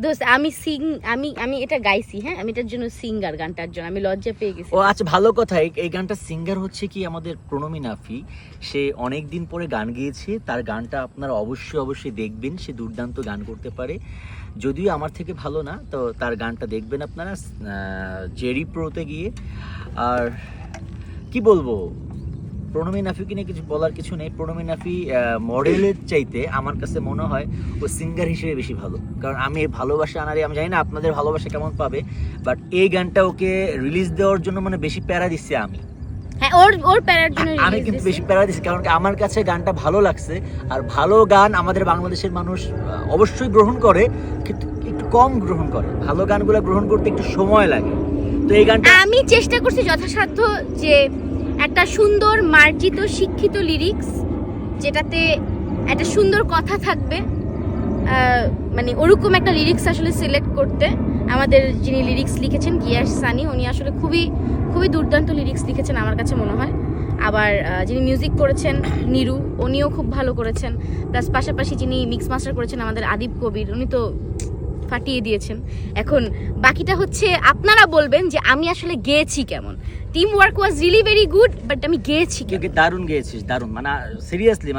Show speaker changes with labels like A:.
A: দোস্ত, আমি সিং, আমি আমি এটা গাইছি হ্যাঁ? আমি এটার জন্য সিঙ্গার গানটার জন্য, আমি লজ্জা পেয়ে গেছি।
B: ও আচ্ছা ভালো কথা। এই- গানটা সিঙ্গার হচ্ছে কি আমাদের প্রণমী নাফি। সে অনেক দিন পরে গান গেয়েছে, তার গানটা আপনারা অবশ্যই অবশ্যই দেখবেন, সে দুর্দান্ত গান করতে পারে। যদিও আমার থেকে ভালো না, তো তার গানটা দেখবেন আপনারা জেরি প্রোতে গিয়ে। আর কি বলব? প্রণমী নাফিকে নিয়ে কিছু বলার কিছু নেই। প্রণমী নাফি মডেলের চাইতে আমার কাছে মনে হয় ও সিঙ্গার হিসেবে বেশি ভালো। কারণ আমি এই ভালোবাসা আনারে আমি জানি না আপনাদের ভালোবাসা কেমন পাবে বাট এই গানটা ওকে রিলিজ দেওয়ার জন্য মানে বেশি প্যারা দিচ্ছে আমি।
A: হ্যাঁ ওর ওর প্যারার জন্য
B: আমি কিন্তু বেশি প্যারা দিচ্ছি কারণ আমার কাছে গানটা ভালো লাগছে আর ভালো গান আমাদের বাংলাদেশের মানুষ অবশ্যই গ্রহণ করে কিন্তু একটু কম গ্রহণ করে। ভালো গানগুলো গ্রহণ করতে একটু সময় লাগে। তো এই গানটা
A: আমি চেষ্টা করছি যথাসাধ্য যে একটা সুন্দর মার্জিত শিক্ষিত লিরিক্স যেটাতে একটা সুন্দর কথা থাকবে। মানে ওরকম একটা লিরিক্স আসলে সিলেক্ট করতে। আমাদের যিনি লিরিক্স লিখেছেন গিয়াস সানি, উনি আসলে খুবই খুবই দুর্দান্ত লিরিক্স লিখেছেন আমার কাছে মনে হয়। আবার যিনি মিউজিক করেছেন, নিরু, উনিও খুব ভালো করেছেন। প্লাস পাশাপাশি যিনি মিক্স মাস্টার করেছেন আমাদের আদিব কবির, উনি তো ফাটিয়ে দিয়েছেন। এখন বাকিটা হচ্ছে আপনারা বলবেন যে আমি আসলে গেয়েছি কেমন। Team work was really very good but আমি গেয়েছি
B: দারুণ গেয়েছিস দারুণ। মানে সিরিয়াসলি মানে